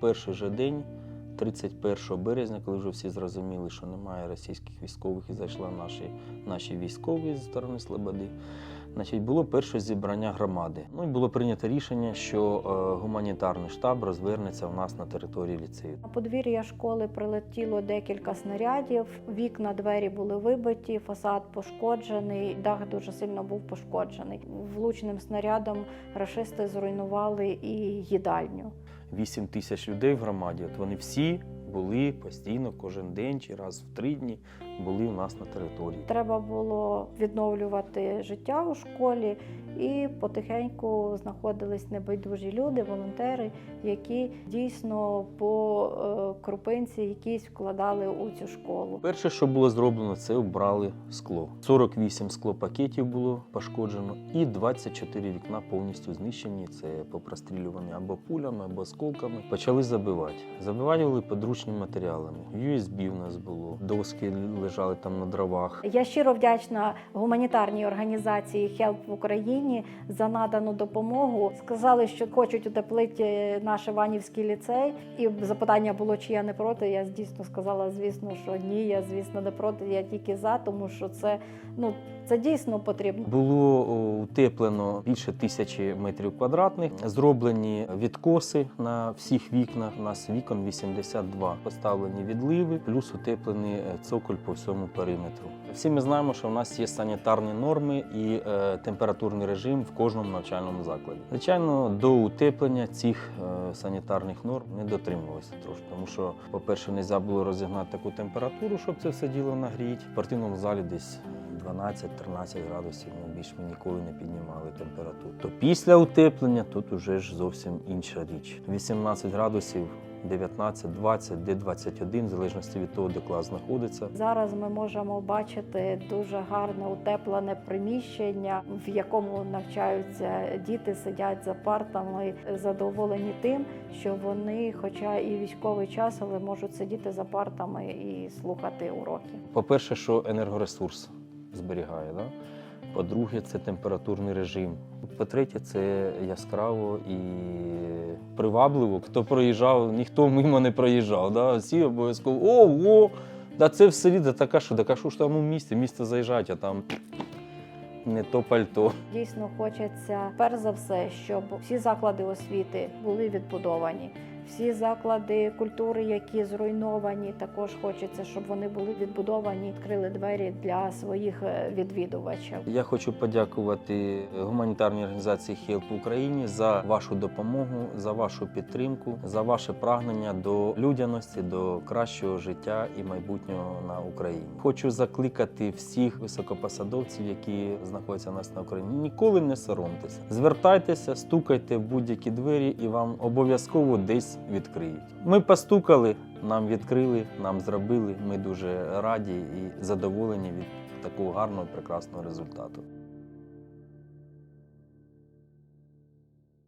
перший же день, 31 березня, коли вже всі зрозуміли, що немає російських військових і зайшли наші, наші військові зі сторони Слободи, значить, було перше зібрання громади. Ну і було прийнято рішення, що е, гуманітарний штаб розвернеться у нас на території ліцею. На подвір'я школи прилетіло декілька снарядів. Вікна, двері були вибиті, фасад пошкоджений, дах дуже сильно був пошкоджений. Влучним снарядом рашисти зруйнували і їдальню. 8 тисяч людей в громаді. От вони всі були постійно, кожен день чи раз в три дні були у нас на території. Треба було відновлювати життя у школі, і потихеньку знаходились небайдужі люди, волонтери, які дійсно по е, крупинці якісь вкладали у цю школу. Перше, що було зроблено, це обрали скло. 48 склопакетів було пошкоджено, і 24 вікна повністю знищені. Це попрострілювані або пулями, або осколками. Почали забивати. Забивали подручними матеріалами. USB у нас було, доски лежали там на дровах. Я щиро вдячна гуманітарній організації Help в Україні за надану допомогу. Сказали, що хочуть утеплити наш Іванівський ліцей. І запитання було, чи я не проти. Я дійсно сказала, звісно, що ні, я звісно не проти. Я тільки за, тому що це ну це дійсно потрібно. Було утеплено більше тисячі метрів квадратних, зроблені відкоси на всіх вікнах. У нас вікон 82. Поставлені відливи, плюс утеплений е, цоколь по всьому периметру. Всі ми знаємо, що в нас є санітарні норми і е, температурний режим в кожному навчальному закладі. Звичайно, до утеплення цих е, санітарних норм не дотримувалися трошки, тому що, по-перше, не можна було розігнати таку температуру, щоб це все діло нагріти. В спортивному залі десь 12-13 градусів. Ну, більш ми ніколи не піднімали температуру. То після утеплення тут уже ж зовсім інша річ. 18 градусів, 19, 20, де 21, в залежності від того, де клас знаходиться. Зараз ми можемо бачити дуже гарне утеплене приміщення, в якому навчаються діти, сидять за партами, задоволені тим, що вони, хоча і військовий час, але можуть сидіти за партами і слухати уроки. По-перше, що енергоресурс зберігає. Да? По-друге, це температурний режим. По-третє, це яскраво і привабливо. Хто проїжджав, ніхто мимо не проїжджав. Да? Всі обов'язково ого! Да це в селі, да така що, така що ж там у місті, місто заїжджать, а там не то пальто. Дійсно хочеться перш за все, щоб всі заклади освіти були відбудовані. Всі заклади культури, які зруйновані, також хочеться, щоб вони були відбудовані, відкрили двері для своїх е, відвідувачів. Я хочу подякувати гуманітарній організації Help Україні за вашу допомогу, за вашу підтримку, за ваше прагнення до людяності, до кращого життя і майбутнього на Україні. Хочу закликати всіх високопосадовців, які знаходяться у нас на Україні. Ніколи не соромтеся. Звертайтеся, стукайте в будь-які двері, і вам обов'язково десь відкриють. Ми постукали, нам відкрили, нам зробили. Ми дуже раді і задоволені від такого гарного прекрасного результату.